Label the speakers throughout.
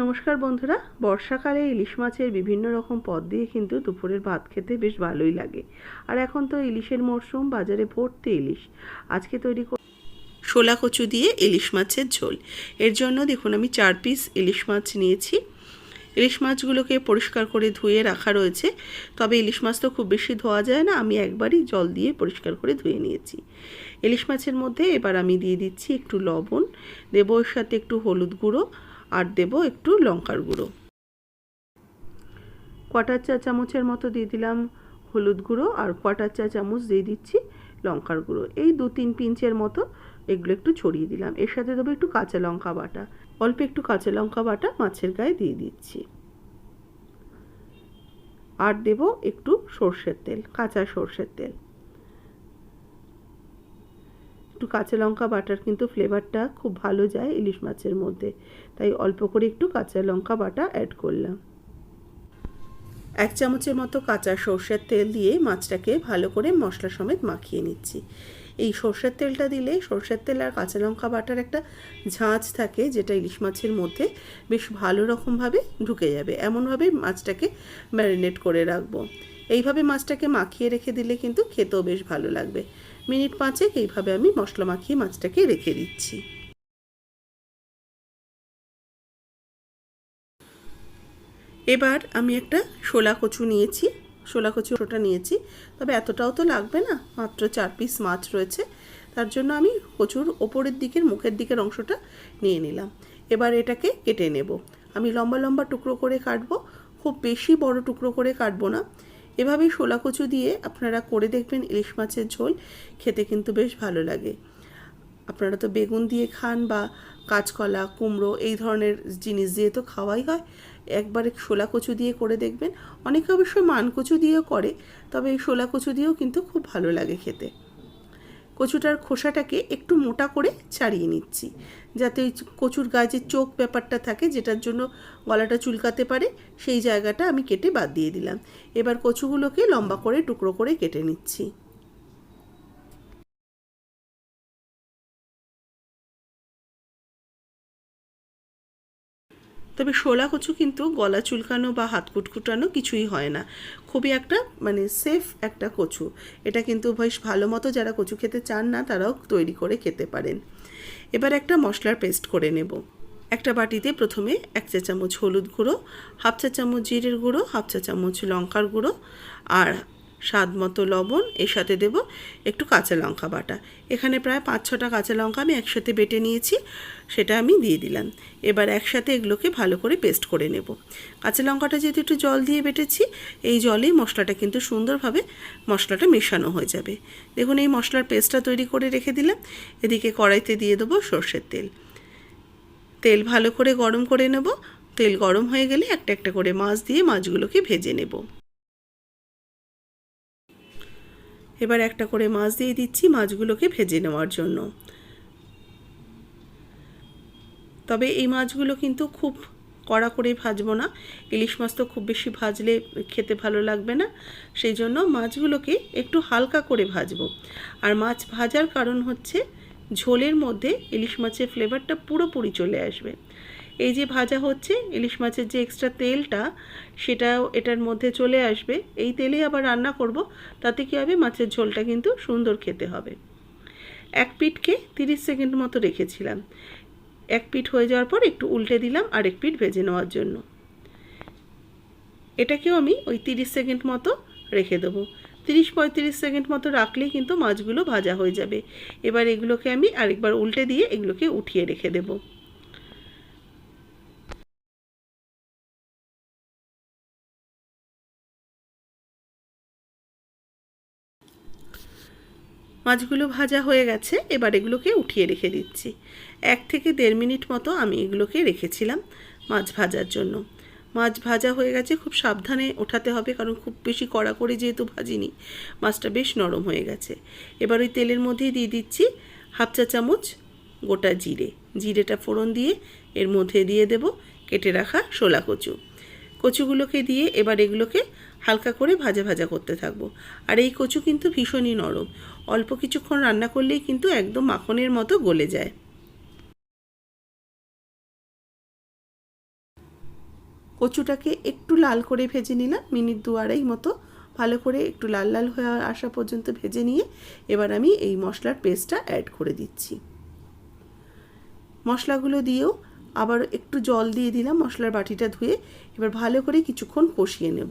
Speaker 1: নমস্কার বন্ধুরা। বর্ষাকালে ইলিশ মাছের বিভিন্ন রকম পদ দিয়ে কিন্তু দুপুরের ভাত খেতে বেশ ভালোই লাগে। আর এখন তো ইলিশের মরশুম বাজারে ভর্তি ইলিশ। আজকে তৈরি শোলা কচু দিয়ে ইলিশ মাছের ঝোল। এর জন্য দেখুন, আমি চার পিস ইলিশ মাছ নিয়েছি। ইলিশ মাছগুলোকে পরিষ্কার করে ধুয়ে রাখা রয়েছে। তবে ইলিশ মাছ তো খুব বেশি ধোয়া যায় না, আমি একবারই জল দিয়ে পরিষ্কার করে ধুয়ে নিয়েছি। ইলিশ মাছের মধ্যে এবার আমি দিয়ে দিচ্ছি একটু লবণ। দেবো এর সাথে একটু হলুদ গুঁড়ো। আর দেব একটু লঙ্কার গুঁড়ো। কোয়াটার চা চামচের মতো দিয়ে দিলাম হলুদ গুঁড়ো আর কোয়াটার চা চামচ দিয়ে দিচ্ছি লঙ্কার গুঁড়ো। এই দু তিন পিঞ্চের মতো এগুলো একটু ছড়িয়ে দিলাম। এর সাথে দেবো একটু কাঁচা লঙ্কা বাটা। অল্প একটু কাঁচা লঙ্কা বাটা মাছের গায়ে দিয়ে দিচ্ছি। আর দেব একটু সর্ষের তেল, কাঁচা সর্ষের তেল। একটু কাঁচা লঙ্কা বাটার কিন্তু ফ্লেভারটা খুব ভালো যায় ইলিশ মাছের মধ্যে। তাই অল্প করে একটু কাঁচা লঙ্কা বাটা অ্যাড করলাম। এক চামচের মতো কাঁচা সর্ষের তেল দিয়ে মাছটাকে ভালো করে মশলা সমেত মাখিয়ে নিচ্ছি। এই সর্ষের তেলটা দিলে সর্ষের তেল আর কাঁচা লঙ্কা বাটার একটা ঝাঁঝ থাকে যেটা ইলিশ মাছের মধ্যে বেশ ভালো রকমভাবে ঢুকে যাবে। এমনভাবে মাছটাকে ম্যারিনেট করে রাখব। এইভাবে মাছটাকে মাখিয়ে রেখে দিলে কিন্তু খেতেও বেশ ভালো লাগবে। মিনিট পাঁচেক এইভাবে আমি মশলা মাখিয়ে মাছটাকে রেখে দিচ্ছি। এবার আমি একটা শোলা কচু নিয়েছি। শোলা কচু ওটা নিয়েছি। তবে এতটাও তো লাগবে না, মাত্র চার পিস মাছ রয়েছে। তার জন্য আমি কচুর ওপরের দিকের, মুখের দিকের অংশটা নিয়ে নিলাম। এবার এটাকে কেটে নেব। আমি লম্বা লম্বা টুকরো করে কাটবো। খুব বেশি বড় টুকরো করে কাটবো না। এভাবেই শোলা কচু দিয়ে আপনারা করে দেখবেন ইলিশ মাছের ঝোল, খেতে কিন্তু বেশ ভালো লাগে। আপনারা তো বেগুন দিয়ে খান বা কাঁচকলা, কুমড়ো এই ধরনের জিনিস দিয়ে তো খাওয়াই হয়। একবারে শোলা কচু দিয়ে করে দেখবেন। অনেকে অবশ্য মান কচু দিয়েও করে, তবে এই শোলা কচু দিয়েও কিন্তু খুব ভালো লাগে খেতে। কচুটার খোসাটাকে একটু মোটা করে ছাড়িয়ে নিচ্ছি। যাতে ওই কচুর গাছের চোখ ব্যাপারটা থাকে, যেটার জন্য গলাটা চুলকাতে পারে, সেই জায়গাটা আমি কেটে বাদ দিয়ে দিলাম। এবার কচুগুলোকে লম্বা করে টুকরো করে কেটে নিচ্ছি। তবে শোলা কচু কিন্তু গলা চুলকানো বা হাত কুটকুটানো কিছুই হয় না। খুবই একটা মানে সেফ একটা কচু। এটা কিন্তু বেশ ভালো মতো যারা কচু খেতে চান না, তারাও তৈরি করে খেতে পারেন। এবার একটা মশলার পেস্ট করে নেব। একটা বাটিতে প্রথমে এক চা চামচ হলুদ গুঁড়ো, হাফ চা চামচ জিরের গুঁড়ো, হাফ চা চামচ লঙ্কার গুঁড়ো আর স্বাদ মতো লবণ, এর সাথে দেব একটু কাঁচা লঙ্কা বাটা। এখানে প্রায় পাঁচ ছটা কাঁচা লঙ্কা আমি একসাথে বেটে নিয়েছি, সেটা আমি দিয়ে দিলাম। এবার একসাথে এগুলোকে ভালো করে পেস্ট করে নেব। কাঁচা লঙ্কাটা যেহেতু একটু জল দিয়ে বেটেছি, এই জলেই মশলাটা কিন্তু সুন্দরভাবে মশলাটা মেশানো হয়ে যাবে। দেখুন, এই মশলার পেস্টটা তৈরি করে রেখে দিলাম। এদিকে কড়াইতে দিয়ে দেবো সর্ষের তেল। তেল ভালো করে গরম করে নেব। তেল গরম হয়ে গেলে একটা একটা করে মাছ দিয়ে মাছগুলোকে ভেজে নেব। এবার একটা করে মাছ দিয়ে দিচ্ছি মাছগুলোকে ভেজে নেওয়ার জন্য। তবে এই মাছগুলো কিন্তু খুব কড়া করে ভাজবো না। ইলিশ মাছ তো খুব বেশি ভাজলে খেতে ভালো লাগবে না। সেই জন্য মাছগুলোকে একটু হালকা করে ভাজবো। আর মাছ ভাজার কারণ হচ্ছে ঝোলের মধ্যে ইলিশ মাছের ফ্লেভারটা পুরোপুরি চলে আসবে। এই যে ভাজা হচ্ছে, ইলিশ মাছের যে এক্সট্রা তেলটা, সেটাও এটার মধ্যে চলে আসবে। এই তেলেই আবার রান্না করব, তাতে কী হবে? মাছের ঝোলটা কিন্তু সুন্দর খেতে হবে। এক পিঠকে তিরিশ সেকেন্ড মতো রেখেছিলাম। এক পিঠ হয়ে যাওয়ার পর একটু উল্টে দিলাম আর এক পিঠ ভেজে নেওয়ার জন্য। এটাকেও আমি ওই তিরিশ সেকেন্ড মতো রেখে দেবো। তিরিশ পঁয়ত্রিশ সেকেন্ড মতো রাখলেই কিন্তু মাছগুলো ভাজা হয়ে যাবে। এবার এগুলোকে আমি আরেকবার উল্টে দিয়ে এগুলোকে উঠিয়ে রেখে দেবো। মাছগুলো ভাজা হয়ে গেছে, এবার এগুলোকে উঠিয়ে রেখে দিচ্ছি। এক থেকে দেড় মিনিট মতো আমি এগুলোকে রেখেছিলাম মাছ ভাজার জন্য। মাছ ভাজা হয়ে গেছে, খুব সাবধানে ওঠাতে হবে কারণ খুব বেশি কড়া করে যেহেতু ভাজিনি, মাছটা বেশ নরম হয়ে গেছে। এবার ওই তেলের মধ্যেই দিয়ে দিচ্ছি হাফ চা চামচ গোটা জিরে। জিরেটা ফোড়ন দিয়ে এর মধ্যে দিয়ে দেব কেটে রাখা শোলা কচু। কচুগুলোকে দিয়ে এবার এগুলোকে হালকা করে ভাজা ভাজা করতে থাকব। আর এই কচু কিন্তু ভীষণই নরম, অল্প কিছুক্ষণ রান্না করলেই কিন্তু একদম মাখনের মতো গলে যায়। কচুটাকে একটু লাল করে ভেজে নিলাম, মিনিট দু আড়াই মতো। ভালো করে একটু লাল লাল হয়ে আসা পর্যন্ত ভেজে নিয়ে এবার আমি এই মশলার পেস্টটা অ্যাড করে দিচ্ছি। মশলাগুলো দিয়েও আবার একটু জল দিয়ে দিলাম, মশলার বাটিটা ধুয়ে এবার ভালো করে কিছুক্ষণ কষিয়ে নেব।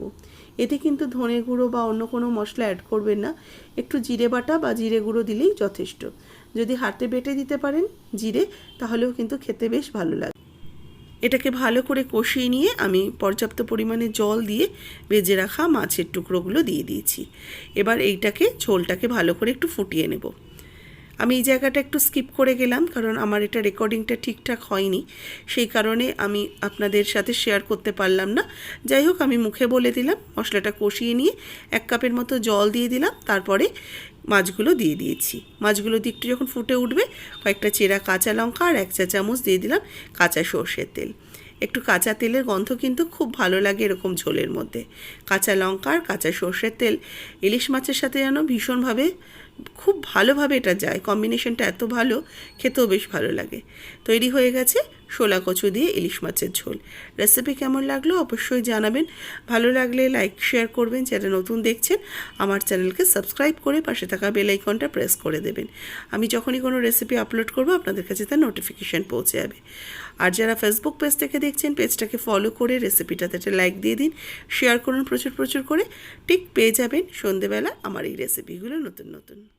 Speaker 1: এতে কিন্তু ধনে গুঁড়ো বা অন্য কোনো মশলা অ্যাড করবেন না। একটু জিরে বাটা বা জিরে গুঁড়ো দিলেই যথেষ্ট। যদি হাতে বেটে দিতে পারেন জিরে, তাহলেও কিন্তু খেতে বেশ ভালো লাগে। এটাকে ভালো করে কষিয়ে নিয়ে আমি পর্যাপ্ত পরিমাণে জল দিয়ে ভেজে রাখা মাছের টুকরোগুলো দিয়ে দিয়েছি। এবার এইটাকে, ঝোলটাকে ভালো করে একটু ফুটিয়ে নেব। আমি এই জায়গাটা একটু স্কিপ করে গেলাম, কারণ আমার এটা রেকর্ডিংটা ঠিকঠাক হয়নি। সেই কারণে আমি আপনাদের সাথে শেয়ার করতে পারলাম না। যাই হোক, আমি মুখে বলে দিলাম, মশলাটা কষিয়ে নিয়ে এক কাপের মতো জল দিয়ে দিলাম। তারপরে মাছগুলো দিয়ে দিয়েছি। মাছগুলো দিয়ে একটু যখন ফুটে উঠবে, কয়েকটা চেরা কাঁচা লঙ্কা আর এক চা চামচ দিয়ে দিলাম কাঁচা সর্ষের তেল। একটু কাঁচা তেলের গন্ধ কিন্তু খুব ভালো লাগে এরকম ঝোলের মধ্যে। কাঁচা লঙ্কা আর কাঁচা সর্ষের তেল, ইলিশ মাছের সাথে যেন ভীষণভাবে, খুব ভালোভাবে এটা যায়। কম্বিনেশনটা এত ভালো, খেতেও বেশ ভালো লাগে। তৈরি হয়ে গেছে শোলা কচু দিয়ে ইলিশ মাছের ঝোল। রেসিপি কেমন লাগল অবশ্যই জানাবেন। ভালো লাগলে লাইক শেয়ার করবেন। যারা নতুন দেখছেন, আমার চ্যানেলকে সাবস্ক্রাইব করে পাশে থাকা বেল আইকনটা প্রেস করে দেবেন। আমি যখনই কোনো রেসিপি আপলোড করব, আপনাদের কাছে তার নোটিফিকেশান পৌঁছে যাবে। আর যারা ফেসবুক পেজ থেকে দেখছেন পেজটাকে ফলো করে রেসিপিটাতে একটা লাইক দিয়ে দিন। শেয়ার করুন প্রচুর প্রচুর করে। ঠিক পেয়ে যাবেন সন্ধেবেলা আমার এই রেসিপিগুলো নতুন নতুন।